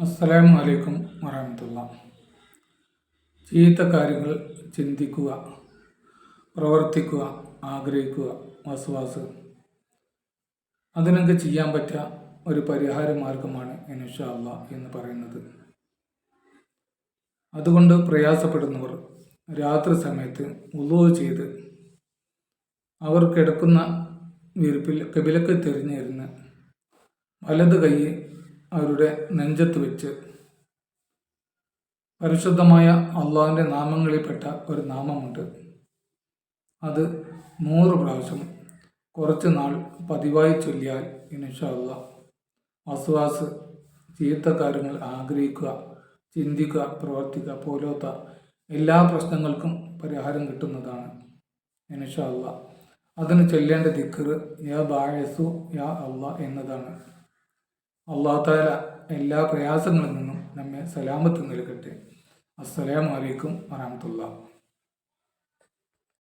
അസ്സലാമു അലൈക്കും വറഹമത്തുള്ള. ചീത്ത കാര്യങ്ങൾ ചിന്തിക്കുക പ്രവർത്തിക്കുക ആഗ്രഹിക്കുക വസുവാസ്. അതിനൊക്കെ ചെയ്യാൻ പറ്റുക ഒരു പരിഹാര മാർഗമാണ് ഇൻഷാ അള്ള എന്ന് പറയുന്നത്. അതുകൊണ്ട് പ്രയാസപ്പെടുന്നവർ രാത്രി സമയത്ത് ഉളവ് ചെയ്ത് അവർ കിടക്കുന്ന വിരിപ്പിൽ കബിലക്ക് തിരിഞ്ഞിരുന്ന് വലത് കൈ അവരുടെ നെഞ്ചത്ത് വെച്ച് പരിശുദ്ധമായ അള്ളാഹിന്റെ നാമങ്ങളിൽപ്പെട്ട ഒരു നാമമുണ്ട്. അത് നൂറ് പ്രാവശ്യം കുറച്ച് നാൾ പതിവായി ചൊല്ലിയാൽ ഇൻഷല്ല വസ്വാസ് ചീത്ത കാര്യങ്ങൾ ആഗ്രഹിക്കുക ചിന്തിക്കുക പ്രവർത്തിക്കുക പോലോത്ത എല്ലാ പ്രശ്നങ്ങൾക്കും പരിഹാരം കിട്ടുന്നതാണ് ഇൻഷല്ല അതിന് ചൊല്ലേണ്ട ദിക്കർ യാ ബായസു യാ അള്ള എന്നതാണ്. അള്ളാഹുത്താല എല്ലാ പ്രയാസങ്ങളിൽ നിന്നും നമ്മെ സലാമത്ത് നൽകട്ടെ. അസ്സലാമലൈക്കും വറഹമത്തുള്ള